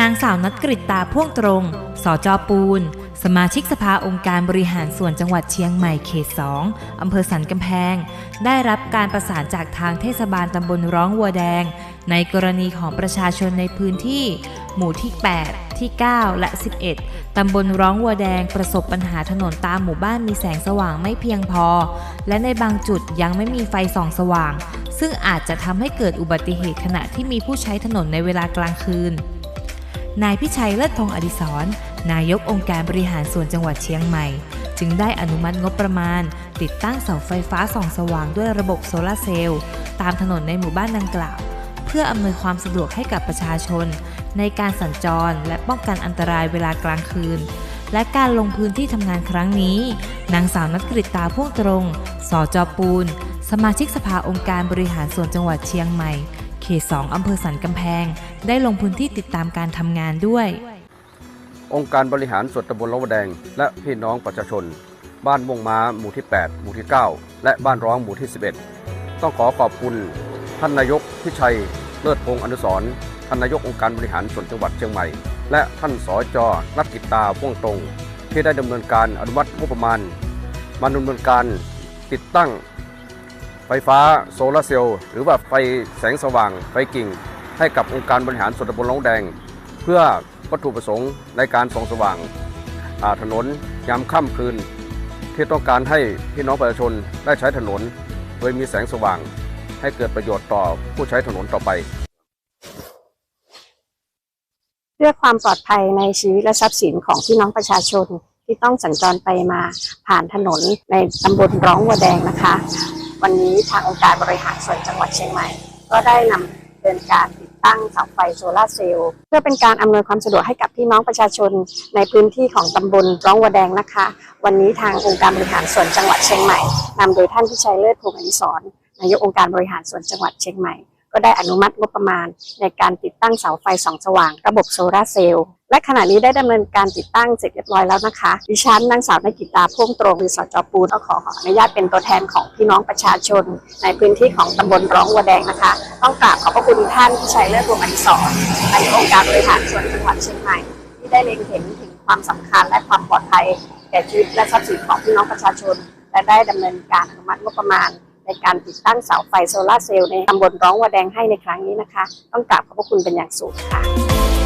นางสาวนัดกริตตาพ่วงตรง สจปูน สมาชิกสภาองค์การบริหารส่วนจังหวัดเชียงใหม่เขต 2 อำเภอสันกำแพง ได้รับการประสานจากทางเทศบาลตำบลร้องวัวแดง ในกรณีของประชาชนในพื้นที่ หมู่ที่ 8 ที่ 9 และ 11 ตำบลร้องวัวแดงประสบปัญหาถนนตามหมู่บ้านมีแสงสว่างไม่เพียงพอ และในบางจุดยังไม่มีไฟส่องสว่าง ซึ่งอาจจะทำให้เกิดอุบัติเหตุขณะที่มีผู้ใช้ถนนในเวลากลางคืน นายพิชัยเลิศพงศ์อดิศรนายกองค์การบริหารส่วนจังหวัดเชียงใหม่ จึงได้อนุมัติงบประมาณ ติดตั้งเสาไฟฟ้าส่องสว่างด้วยระบบโซลาร์เซลล์ตามถนนในหมู่บ้านดังกล่าว เพื่ออำนวยความสะดวกให้กับประชาชน ในการสัญจรและป้องกันอันตรายเวลากลางคืน และการลงพื้นที่ทำงานครั้งนี้ นางสาวนัทกฤตตาพ่วงตรง สจปูน สมาชิกสภาองค์การบริหารส่วนจังหวัดเชียงใหม่ เขต2อำเภอสันกำแพง ได้ลงพื้นที่ติดตามการทำงานด้วย องค์การบริหารส่วนตำบลละวแดง และพี่น้องประชาชน บ้านม่วงม้าหมู่ที่ 8 หมู่ที่ 9 และบ้านร้องหมู่ที่ 11 ต้องขอขอบคุณ ท่านนายกพิชัย เลิศพงศ์อนุสรท่านนายกองค์การบริหารส่วนจังหวัดเชียงใหม่ และท่านสอจอนักกิจตาพ่วงตรง ที่ได้ดำเนินการอนุมัติงบประมาณมาดำเนินการติดตั้ง ไฟฟ้าโซลาเซลล์หรือว่าไฟแสงสว่าง ไฟกิ่ง ให้กับองค์การบริหารส่วนตำบลละวแดง เพื่อวัตถุประสงค์ในการส่องสว่างาถนนยามค่ำคืน ที่ต้องการให้พี่น้องประชาชนได้ใช้ถนน โดยมีแสงสว่าง ให้เกิดประโยชน์ต่อผู้ใช้ถนนต่อไป เพื่อความปลอดภัยในชีวิตและทรัพย์สินของพี่น้องประชาชนที่ต้องสัญจรไปมาผ่านถนนในตำบลร้องวัวแดงนะคะ วันนี้ทางองค์การบริหารส่วนจังหวัดเชียงใหม่ ก็ได้นำเดินการติดตั้งเสาไฟโซลาเซลล์เพื่อเป็นการอำนวยความสะดวกให้กับพี่น้องประชาชนในพื้นที่ของตำบลร้องวัวแดงนะคะ วันนี้ทางองค์การบริหารส่วนจังหวัดเชียงใหม่นำโดยท่านพิชัยเลิศพงศ์อดิศรนายกองค์การบริหารส่วนจังหวัดเชียงใหม่ก็ได้อนุมัติงบประมาณในการติดตั้งเสาไฟส่องสว่างระบบโซลาเซลล์ และขณะนี้ได้ดำเนินการติดตั้งเสร็จเรียบร้อยแล้วนะคะ ดิฉันนางสาวนกิตาพ่วงตรงหรือสจปูนก็ขออนุญาตเป็นตัวแทนของพี่น้องประชาชน ในพื้นที่ของตำบลร้องวัวแดงนะคะ ต้องกราบขอบพระคุณท่านที่ชัยเลิศวงศ์อดิศรนายกองค์การบริหารส่วนจังหวัดเชียงใหม่ที่ได้เล็งเห็นถึงความสำคัญและความปลอดภัยแก่ชีวิตและทรัพย์สินของพี่น้องประชาชน และได้ดำเนินการอนุมัติงบประมาณในการติดตั้งเสาไฟโซลาเซลล์ในตำบลร้องวัวแดงให้ในครั้งนี้นะคะ ต้องกราบขอบพระคุณเป็นอย่างสูงค่ะ